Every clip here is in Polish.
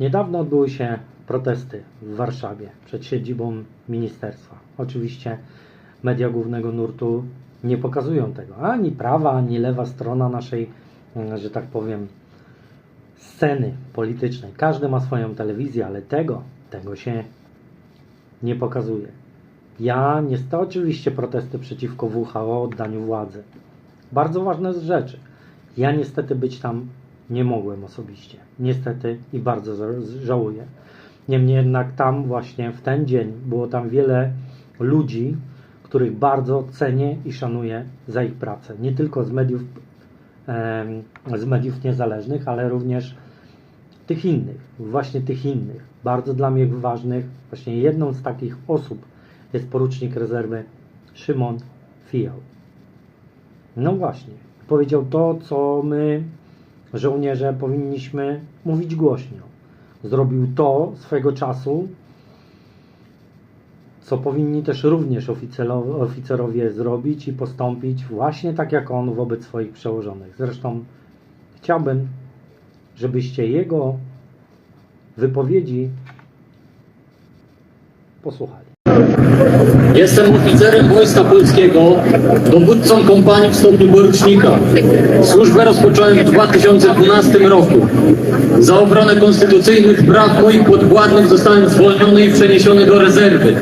Niedawno odbyły się protesty w Warszawie przed siedzibą ministerstwa. Oczywiście media głównego nurtu nie pokazują tego. Ani prawa, ani lewa strona naszej, mm, że tak powiem, sceny politycznej. Każdy ma swoją telewizję, ale tego, tego się nie pokazuje. Ja niestety oczywiście protesty przeciwko WHO, oddaniu władzy. Bardzo ważne rzeczy. Ja niestety być tam nie mogłem osobiście. Niestety i bardzo żałuję. Niemniej jednak tam właśnie w ten dzień było tam wiele ludzi, których bardzo cenię i szanuję za ich pracę. Nie tylko z mediów, z mediów niezależnych, ale również tych innych, właśnie tych innych, bardzo dla mnie ważnych, właśnie jedną z takich osób jest porucznik rezerwy Szymon Fijał. No właśnie, powiedział to, co my, żołnierze, powinniśmy mówić głośno. Zrobił to swego czasu, co powinni też również oficero- oficerowie zrobić i postąpić właśnie tak jak on wobec swoich przełożonych. Zresztą chciałbym, żebyście jego wypowiedzi posłuchali. Jestem oficerem Wojska Polskiego, dowódcą kompanii w stopniu porucznika. Służbę rozpocząłem w 2012 roku. Za obronę konstytucyjnych praw moich podwładnych zostałem zwolniony i przeniesiony do rezerwy.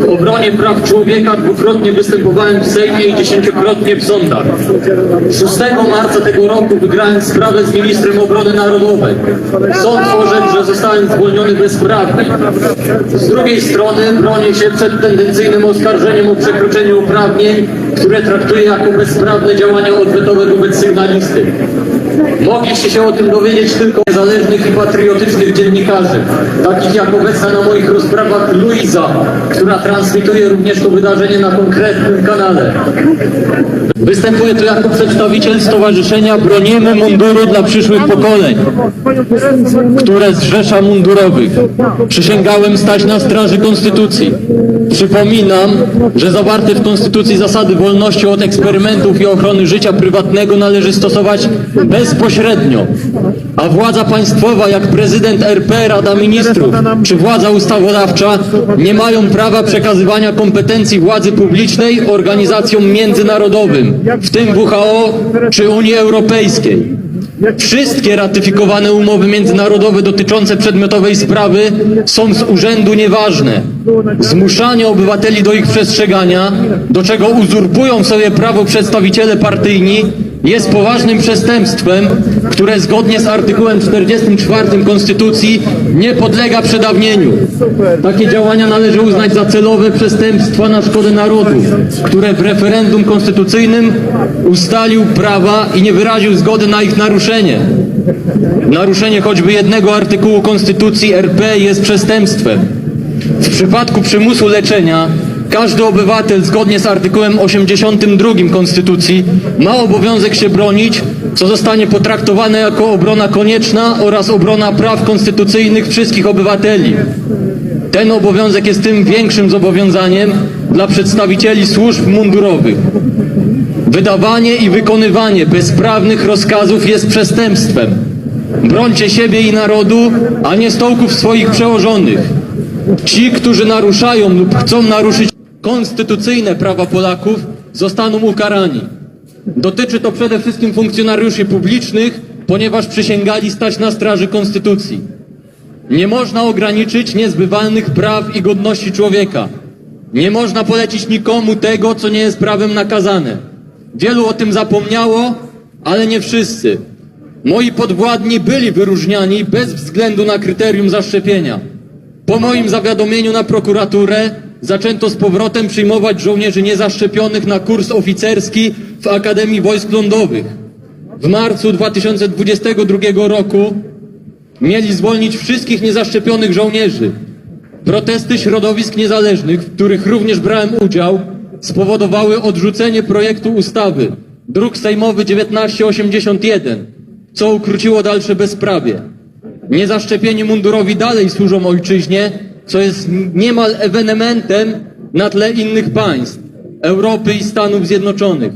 W obronie praw człowieka dwukrotnie występowałem w Sejmie i dziesięciokrotnie w sądach. 6 marca tego roku wygrałem sprawę z ministrem obrony narodowej. Sąd orzekł, że zostałem zwolniony bezprawnie. Z drugiej strony bronię się przed tendencyjnym oskarżeniem o przekroczenie uprawnień, które traktuję jako bezprawne działania odwetowe wobec sygnalisty. Mogliście się o tym dowiedzieć tylko niezależnych i patriotycznych dziennikarzy, takich jak obecna na moich rozprawach Luiza, która transmituje również to wydarzenie na konkretnym kanale. Występuję tu jako przedstawiciel Stowarzyszenia Bronimy Munduru dla przyszłych pokoleń, które zrzesza mundurowych. Przysięgałem stać na straży Konstytucji. Przypominam, że zawarte w Konstytucji zasady wolności od eksperymentów i ochrony życia prywatnego należy stosować bezpośrednio, a władza państwowa, jak prezydent RP, Rada Ministrów czy władza ustawodawcza, nie mają prawa przekazywania kompetencji władzy publicznej organizacjom międzynarodowym, w tym WHO czy Unii Europejskiej. Wszystkie ratyfikowane umowy międzynarodowe dotyczące przedmiotowej sprawy są z urzędu nieważne. Zmuszanie obywateli do ich przestrzegania, do czego uzurpują sobie prawo przedstawiciele partyjni, jest poważnym przestępstwem, które zgodnie z artykułem 44 Konstytucji nie podlega przedawnieniu. Takie działania należy uznać za celowe przestępstwa na szkodę narodu, które w referendum konstytucyjnym ustalił prawa i nie wyraził zgody na ich naruszenie. Naruszenie choćby jednego artykułu Konstytucji RP jest przestępstwem. W przypadku przymusu leczenia każdy obywatel zgodnie z artykułem 82 Konstytucji ma obowiązek się bronić, co zostanie potraktowane jako obrona konieczna oraz obrona praw konstytucyjnych wszystkich obywateli. Ten obowiązek jest tym większym zobowiązaniem dla przedstawicieli służb mundurowych. Wydawanie i wykonywanie bezprawnych rozkazów jest przestępstwem. Brońcie siebie i narodu, a nie stołków swoich przełożonych. Ci, którzy naruszają lub chcą naruszyć konstytucyjne prawa Polaków, zostaną ukarani. Dotyczy to przede wszystkim funkcjonariuszy publicznych, ponieważ przysięgali stać na straży konstytucji. Nie można ograniczyć niezbywalnych praw i godności człowieka. Nie można polecić nikomu tego, co nie jest prawem nakazane. Wielu o tym zapomniało, ale nie wszyscy. Moi podwładni byli wyróżniani bez względu na kryterium zaszczepienia. Po moim zawiadomieniu na prokuraturę zaczęto z powrotem przyjmować żołnierzy niezaszczepionych na kurs oficerski w Akademii Wojsk Lądowych. W marcu 2022 roku mieli zwolnić wszystkich niezaszczepionych żołnierzy. Protesty środowisk niezależnych, w których również brałem udział, spowodowały odrzucenie projektu ustawy druk sejmowy 1981, co ukróciło dalsze bezprawie. Niezaszczepieni mundurowi dalej służą ojczyźnie, co jest niemal ewenementem na tle innych państw Europy i Stanów Zjednoczonych.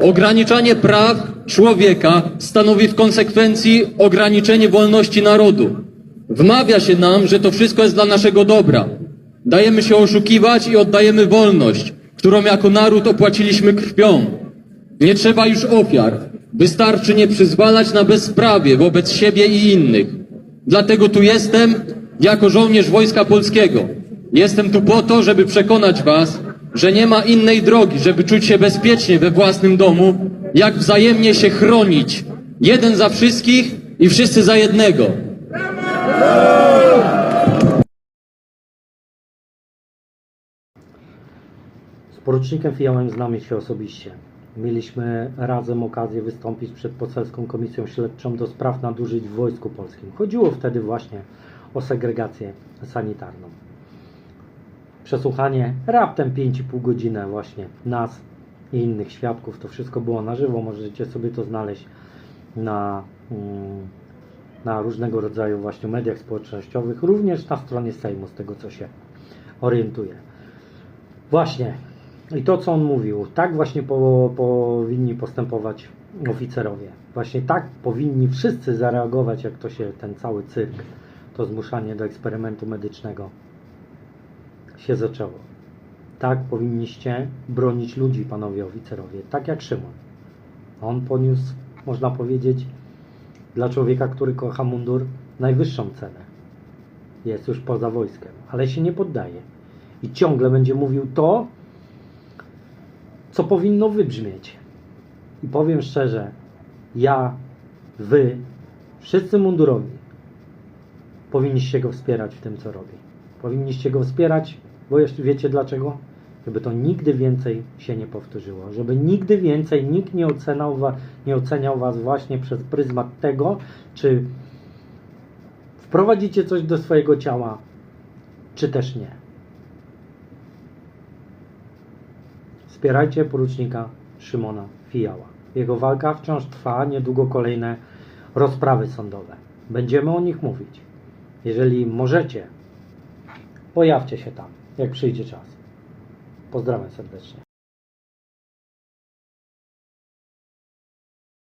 Ograniczanie praw człowieka stanowi w konsekwencji ograniczenie wolności narodu. Wmawia się nam, że to wszystko jest dla naszego dobra. Dajemy się oszukiwać i oddajemy wolność, którą jako naród opłaciliśmy krwią. Nie trzeba już ofiar. Wystarczy nie przyzwalać na bezprawie wobec siebie i innych. Dlatego tu jestem jako żołnierz Wojska Polskiego. Jestem tu po to, żeby przekonać Was, że nie ma innej drogi, żeby czuć się bezpiecznie we własnym domu, jak wzajemnie się chronić. Jeden za wszystkich i wszyscy za jednego. Z porucznikiem Fijałem znamy się osobiście. Mieliśmy razem okazję wystąpić przed Poselską Komisją Śledczą do spraw nadużyć w Wojsku Polskim. Chodziło wtedy właśnie o segregację sanitarną. Przesłuchanie raptem 5,5 godziny właśnie nas i innych świadków. To wszystko było na żywo. Możecie sobie to znaleźć na, mm, na różnego rodzaju właśnie mediach społecznościowych, również na stronie Sejmu, z tego co się orientuję. Właśnie. I to, co on mówił, tak właśnie po, powinni postępować oficerowie. Właśnie tak powinni wszyscy zareagować, jak to się ten cały cyrk, to zmuszanie do eksperymentu medycznego się zaczęło. Tak powinniście bronić ludzi, panowie oficerowie, tak jak Szymon. On poniósł, można powiedzieć, dla człowieka, który kocha mundur, najwyższą cenę. Jest już poza wojskiem, ale się nie poddaje. I ciągle będzie mówił to, co powinno wybrzmieć. I powiem szczerze, ja, wy, wszyscy mundurowi, powinniście go wspierać w tym, co robi. Powinniście go wspierać, bo jeszcze wiecie dlaczego? Żeby to nigdy więcej się nie powtórzyło. Żeby nigdy więcej nikt nie oceniał, wa- nie oceniał was właśnie przez pryzmat tego, czy wprowadzicie coś do swojego ciała, czy też nie. Wspierajcie porucznika Szymona Fijała. Jego walka wciąż trwa, niedługo kolejne rozprawy sądowe. Będziemy o nich mówić. Jeżeli możecie, pojawcie się tam, jak przyjdzie czas. Pozdrawiam serdecznie.